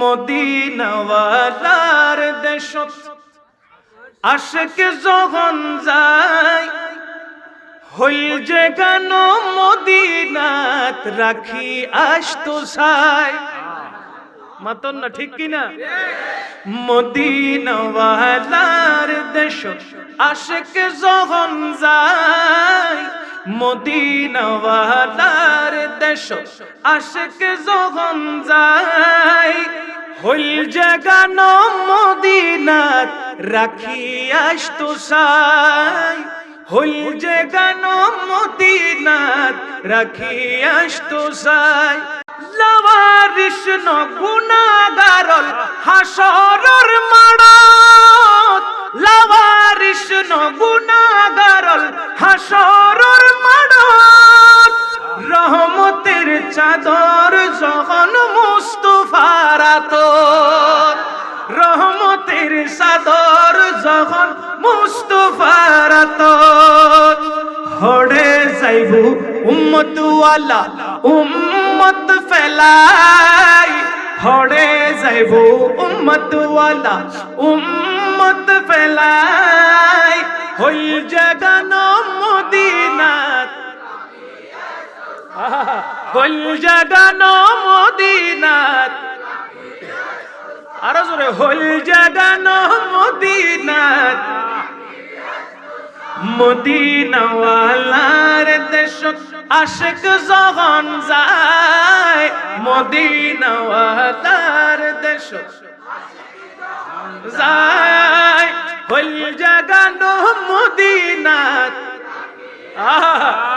মদিনাওয়ালার দেশত আশেক যখন যায়, হইল যে গান মদিনাত রাখি আসতো সাই মাতন না, ঠিক কিনা মদিনাওয়ালার দেশ আশেক যখন যায় মদিনাওয়ালার দেশ আশেক যখন যায়, হইল জাগান মদিনাত রাখি আসতো সাই। হইল জাগান মদিনাত রাখি আসতো সাই। লাওয়ারিস ন গুনাগারল হাসরর মাড়ত লাওয়ারিস ন গুনাগারল হাসরর চাদর যখন মুস্তফার আতর। রহমতের চাদর যখন মুস্তফার আতর। হড়ে যাইব উম্মতওয়ালা, উম্মত ফেলাই। হড়ে যাইব উম্মতওয়ালা, উম্মত ফেলাই। হই জাগান মদিনাত হই জাগান মদিনাত আরও জোরে হই জাগান মদিনাত মদিনাওয়ালার দেশ আশেক যখন যায়। মদিনাওয়ালার দেশ যায়। হইল জাগানো মদিনাত হইল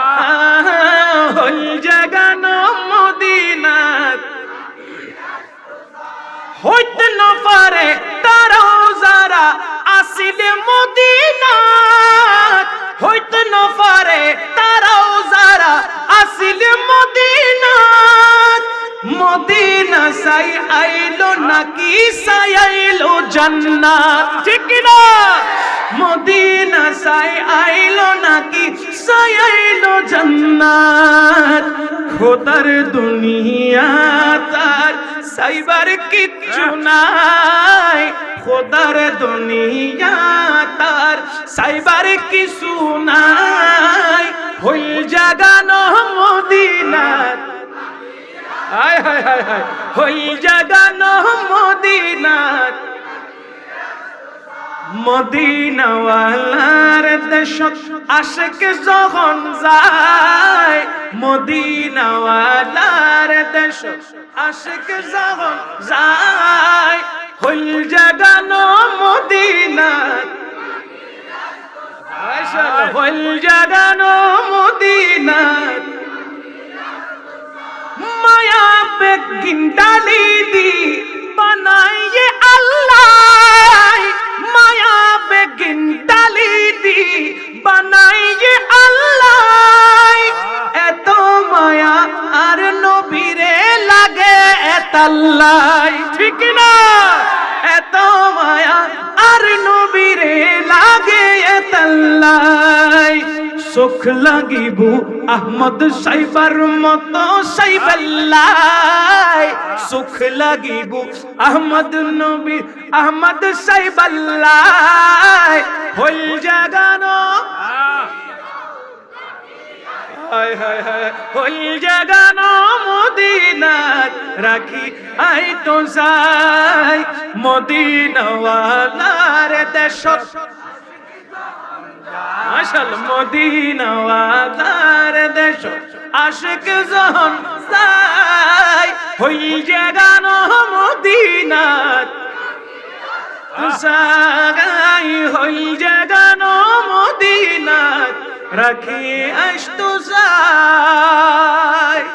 সাই আইলো নাকি সাই আইলো জান্নাত? ঠিক না মদিনা সাই আইলো নাকি সাই আইলো জান্নাত? খোদার দুনিয়া তার সাইবার কিচ্ছু নাই। খোদার দুনিয়া তার সাইবার কিছু নাই। হায় হায় হায়। হই জাগানো মদিনাত মদিনাওয়ালার দেশ। আশেক যখন যায়, মদিনাওয়ালার দেশ। আশেক যখন যায় হইল জাগানো মদিনাত হইল বেগিন ডালি দি বানাইয়ে আল্লাহ। মায়া বেগিন ডালি দি বানাইয়ে আল্লাহ। এত মায়া আর নবীরে লাগে এতাল্লাই ঠিক না সুখ লাগিব আহমদ সাইবার মত সাইবাল্লাই সুখ লাগিব আহমদ নবী আহমদ সাইবাল্লাই হইল জাগানো। হইল জাগানো মদিনাত রাখি, আই তো যাই। মদিনাওয়ালার দেশত আসল মদিনাওয়ালার দেশ, আশিক যখন যাই হই জাগানো মদিনাত সাগাই হই জাগানো মদিনাত রাখি আসতো যাই